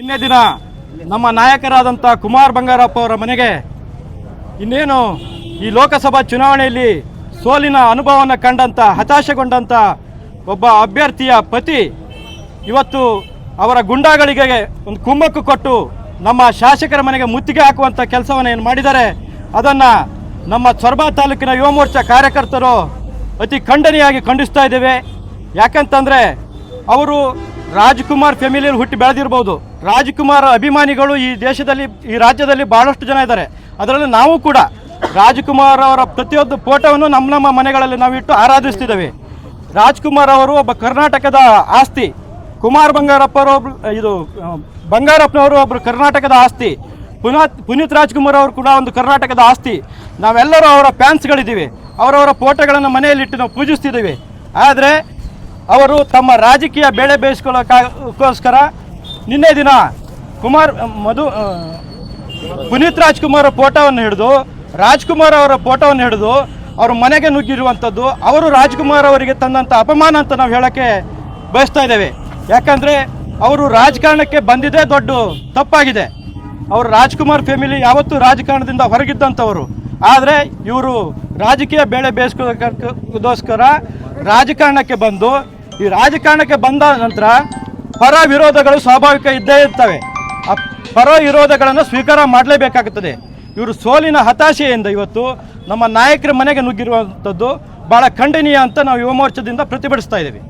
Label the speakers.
Speaker 1: ನಿನ್ನೆ ದಿನ ನಮ್ಮ ನಾಯಕರಾದಂಥ ಕುಮಾರ್ ಬಂಗಾರಪ್ಪ ಅವರ ಮನೆಗೆ ಇನ್ನೇನು ಈ ಲೋಕಸಭಾ ಚುನಾವಣೆಯಲ್ಲಿ ಸೋಲಿನ ಅನುಭವವನ್ನು ಕಂಡಂಥ ಹತಾಶೆಗೊಂಡಂಥ ಒಬ್ಬ ಅಭ್ಯರ್ಥಿಯ ಪತಿ ಇವತ್ತು ಅವರ ಗುಂಡಾಗಳಿಗೆ ಒಂದು ಕುಮ್ಮಕ್ಕು ಕೊಟ್ಟು ನಮ್ಮ ಶಾಸಕರ ಮನೆಗೆ ಮುತ್ತಿಗೆ ಹಾಕುವಂಥ ಕೆಲಸವನ್ನು ಏನು ಮಾಡಿದ್ದಾರೆ, ಅದನ್ನು ನಮ್ಮ ಸೊರಬ ತಾಲೂಕಿನ ಯುವ ಮೋರ್ಚಾ ಕಾರ್ಯಕರ್ತರು ಅತಿ ಖಂಡನೀಯಾಗಿ ಖಂಡಿಸ್ತಾ ಇದ್ದೇವೆ. ಯಾಕಂತಂದರೆ ಅವರು ರಾಜ್ಕುಮಾರ್ ಫ್ಯಾಮಿಲಿಯಲ್ಲಿ ಹುಟ್ಟಿ ಬೆಳೆದಿರ್ಬೋದು. ರಾಜ್ಕುಮಾರ್ ಅಭಿಮಾನಿಗಳು ಈ ದೇಶದಲ್ಲಿ, ಈ ರಾಜ್ಯದಲ್ಲಿ ಭಾಳಷ್ಟು ಜನ ಇದ್ದಾರೆ. ಅದರಲ್ಲಿ ನಾವು ಕೂಡ ರಾಜ್ಕುಮಾರ್ ಅವರ ಪ್ರತಿಯೊಂದು ಫೋಟೋವನ್ನು ನಮ್ಮ ನಮ್ಮ ಮನೆಗಳಲ್ಲಿ ನಾವು ಇಟ್ಟು ಆರಾಧಿಸ್ತಿದ್ದೇವೆ. ರಾಜ್ಕುಮಾರ್ ಅವರು ಒಬ್ಬ ಕರ್ನಾಟಕದ ಆಸ್ತಿ. ಕುಮಾರ್ ಬಂಗಾರಪ್ಪರು ಇದು, ಬಂಗಾರಪ್ಪನವರು ಒಬ್ಬರು ಕರ್ನಾಟಕದ ಆಸ್ತಿ. ಪುನಾತ್, ಪುನೀತ್ ರಾಜ್ಕುಮಾರ್ ಅವರು ಕೂಡ ಒಂದು ಕರ್ನಾಟಕದ ಆಸ್ತಿ. ನಾವೆಲ್ಲರೂ ಅವರ ಫ್ಯಾನ್ಸ್ಗಳಿದ್ದೀವಿ ಅವರವರ ಫೋಟೋಗಳನ್ನು ಮನೆಯಲ್ಲಿಟ್ಟು ನಾವು ಪೂಜಿಸ್ತಿದ್ದೀವಿ. ಆದರೆ ಅವರು ತಮ್ಮ ರಾಜಕೀಯ ಬೇಳೆ ಬೇಯಿಸ್ಕೊಳ್ಳೋಕ್ಕೋಸ್ಕರ ನಿನ್ನೆ ದಿನ ಕುಮಾರ್ ಮಧು ಪುನೀತ್ ರಾಜ್ಕುಮಾರ್ ಫೋಟೋವನ್ನು ಹಿಡಿದು, ರಾಜ್ಕುಮಾರ್ ಅವರ ಫೋಟೋವನ್ನು ಹಿಡಿದು ಅವರು ಮನೆಗೆ ನುಗ್ಗಿರುವಂಥದ್ದು, ಅವರು ರಾಜ್ಕುಮಾರ್ ಅವರಿಗೆ ತಂದಂಥ ಅಪಮಾನ ಅಂತ ನಾವು ಹೇಳೋಕ್ಕೆ ಬಯಸ್ತಾ ಇದ್ದೇವೆ. ಯಾಕಂದರೆ ಅವರು ರಾಜಕಾರಣಕ್ಕೆ ಬಂದಿದ್ದೇ ದೊಡ್ಡ ತಪ್ಪಾಗಿದೆ. ಅವರು ರಾಜ್ಕುಮಾರ್ ಫ್ಯಾಮಿಲಿ ಯಾವತ್ತೂ ರಾಜಕಾರಣದಿಂದ ಹೊರಗಿದ್ದಂಥವರು. ಆದರೆ ಇವರು ರಾಜಕೀಯ ಬೇಳೆ ಬೇಯಿಸ್ಕೋದಕ್ಕೋಸ್ಕರ ರಾಜಕಾರಣಕ್ಕೆ ಬಂದು ಈ ರಾಜಕಾರಣಕ್ಕೆ ಬಂದ ನಂತರ ಪರ ವಿರೋಧಗಳು ಸ್ವಾಭಾವಿಕ ಇದ್ದೇ ಇರ್ತವೆ. ಆ ಪರ ವಿರೋಧಗಳನ್ನು ಸ್ವೀಕಾರ ಮಾಡಲೇಬೇಕಾಗುತ್ತದೆ. ಇವರು ಸೋಲಿನ ಹತಾಶೆಯಿಂದ ಇವತ್ತು ನಮ್ಮ ನಾಯಕರ ಮನೆಗೆ ನುಗ್ಗಿರುವಂಥದ್ದು ಭಾಳ ಖಂಡನೀಯ ಅಂತ ನಾವು ಯುವ ಮೋರ್ಚಾದಿಂದ ಪ್ರತಿಭಟಿಸ್ತಾ ಇದ್ದೀವಿ.